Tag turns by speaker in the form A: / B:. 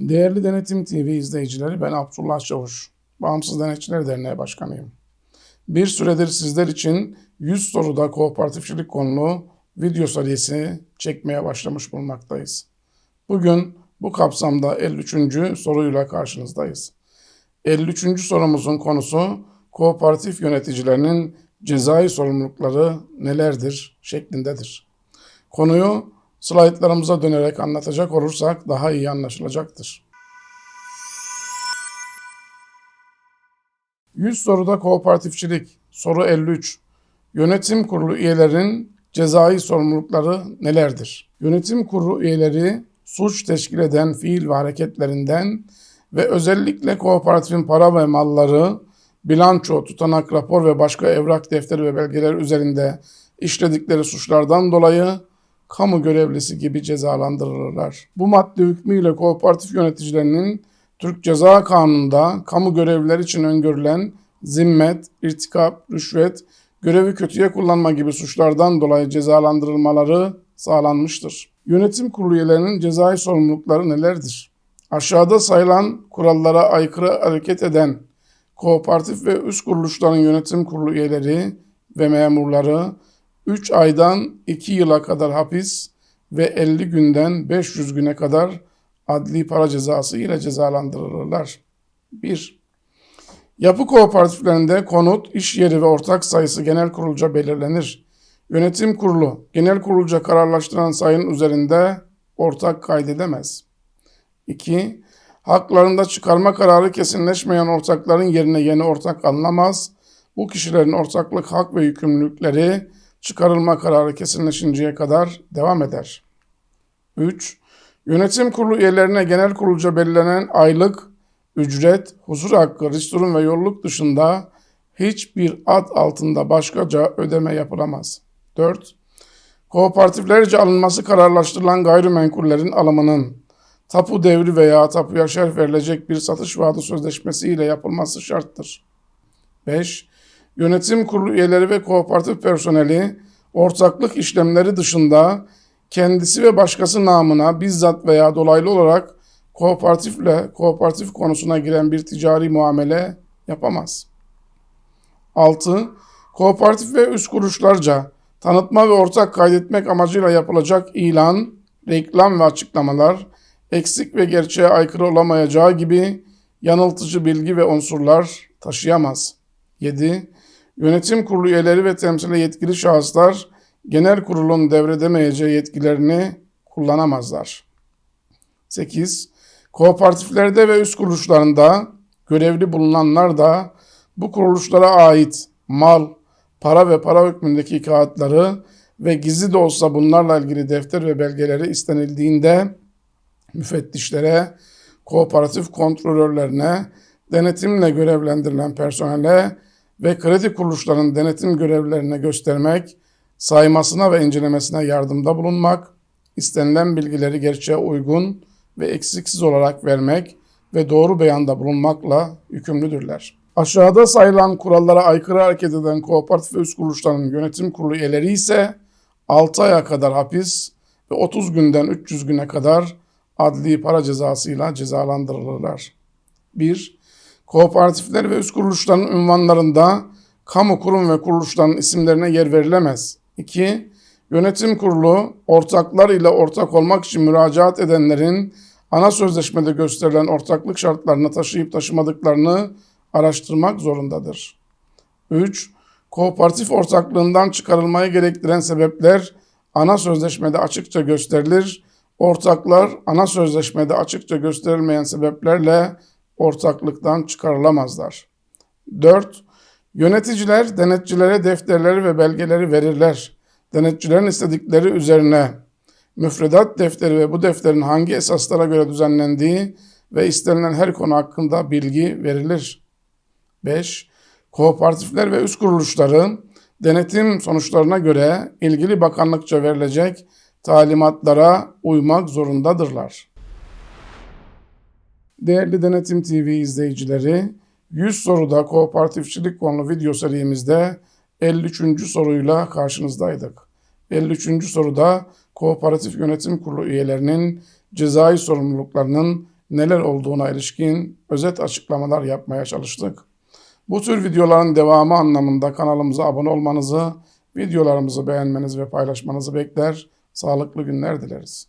A: Değerli Denetim TV izleyicileri ben Abdullah Çavuş. Bağımsız Denetçiler Derneği Başkanıyım. Bir süredir sizler için 100 soruda kooperatifçilik konulu video serisi çekmeye başlamış bulunmaktayız. Bugün bu kapsamda 53. soruyla karşınızdayız. 53. sorumuzun konusu kooperatif yöneticilerinin cezai sorumlulukları nelerdir şeklindedir. Konuyu slaytlarımıza dönerek anlatacak olursak daha iyi anlaşılacaktır. 100 soruda kooperatifçilik. Soru 53. Yönetim kurulu üyelerinin cezai sorumlulukları nelerdir? Yönetim kurulu üyeleri suç teşkil eden fiil ve hareketlerinden ve özellikle kooperatifin para ve malları, bilanço, tutanak, rapor ve başka evrak, defteri ve belgeler üzerinde işledikleri suçlardan dolayı kamu görevlisi gibi cezalandırılırlar. Bu madde hükmüyle kooperatif yöneticilerinin Türk Ceza Kanunu'nda kamu görevliler için öngörülen zimmet, irtikap, rüşvet, görevi kötüye kullanma gibi suçlardan dolayı cezalandırılmaları sağlanmıştır. Yönetim kurulu üyelerinin cezai sorumlulukları nelerdir? Aşağıda sayılan kurallara aykırı hareket eden kooperatif ve üst kuruluşların yönetim kurulu üyeleri ve memurları 3 aydan 2 yıla kadar hapis ve 50 günden 500 güne kadar adli para cezası ile cezalandırılırlar. 1. Yapı kooperatiflerinde konut, iş yeri ve ortak sayısı genel kurulca belirlenir. Yönetim kurulu genel kurulca kararlaştıran sayının üzerinde ortak kaydedemez. 2. Haklarında çıkarma kararı kesinleşmeyen ortakların yerine yeni ortak alınamaz. Bu kişilerin ortaklık hak ve yükümlülükleri çıkarılma kararı kesinleşinceye kadar devam eder. 3. Yönetim kurulu üyelerine genel kurulca belirlenen aylık, ücret, huzur hakkı, risturun ve yolluk dışında hiçbir ad altında başkaca ödeme yapılamaz. 4. Kooperatiflerce alınması kararlaştırılan gayrimenkullerin alımının tapu devri veya tapuya şerh verilecek bir satış vaadi sözleşmesiyle yapılması şarttır. 5. Yönetim kurulu üyeleri ve kooperatif personeli ortaklık işlemleri dışında kendisi ve başkası namına bizzat veya dolaylı olarak kooperatifle kooperatif konusuna giren bir ticari muamele yapamaz. 6. Kooperatif ve üst kuruluşlarca tanıtma ve ortak kaydetmek amacıyla yapılacak ilan, reklam ve açıklamalar eksik ve gerçeğe aykırı olamayacağı gibi yanıltıcı bilgi ve unsurlar taşıyamaz. 7. Yönetim kurulu üyeleri ve temsile yetkili şahıslar genel kurulun devredemeyeceği yetkilerini kullanamazlar. 8. Kooperatiflerde ve üst kuruluşlarında görevli bulunanlar da bu kuruluşlara ait mal, para ve para hükmündeki kağıtları ve gizli de olsa bunlarla ilgili defter ve belgeleri istenildiğinde müfettişlere, kooperatif kontrolörlerine, denetimle görevlendirilen personele ve kredi kuruluşlarının denetim görevlerine göstermek, saymasına ve incelemesine yardımda bulunmak, istenilen bilgileri gerçeğe uygun ve eksiksiz olarak vermek ve doğru beyanda bulunmakla yükümlüdürler. Aşağıda sayılan kurallara aykırı hareket eden kooperatif ve üst kuruluşların yönetim kurulu üyeleri ise 6 aya kadar hapis ve 30 günden 300 güne kadar adli para cezasıyla cezalandırılırlar. 1. Kooperatifler ve üst kuruluşların ünvanlarında kamu kurum ve kuruluşların isimlerine yer verilemez. 2. Yönetim kurulu ortaklar ile ortak olmak için müracaat edenlerin ana sözleşmede gösterilen ortaklık şartlarını taşıyıp taşımadıklarını araştırmak zorundadır. 3. Kooperatif ortaklığından çıkarılmayı gerektiren sebepler ana sözleşmede açıkça gösterilir. Ortaklar ana sözleşmede açıkça gösterilmeyen sebeplerle ortaklıktan çıkarılamazlar. 4. Yöneticiler denetçilere defterleri ve belgeleri verirler. Denetçilerin istedikleri üzerine müfredat defteri ve bu defterin hangi esaslara göre düzenlendiği ve istenilen her konu hakkında bilgi verilir. 5. Kooperatifler ve üst kuruluşları denetim sonuçlarına göre ilgili bakanlıkça verilecek talimatlara uymak zorundadırlar. Değerli Denetim TV izleyicileri, 100 soruda kooperatifçilik konulu video serimizde 53. soruyla karşınızdaydık. 53. soruda Kooperatif Yönetim Kurulu üyelerinin cezai sorumluluklarının neler olduğuna ilişkin özet açıklamalar yapmaya çalıştık. Bu tür videoların devamı anlamında kanalımıza abone olmanızı, videolarımızı beğenmenizi ve paylaşmanızı bekler. Sağlıklı günler dileriz.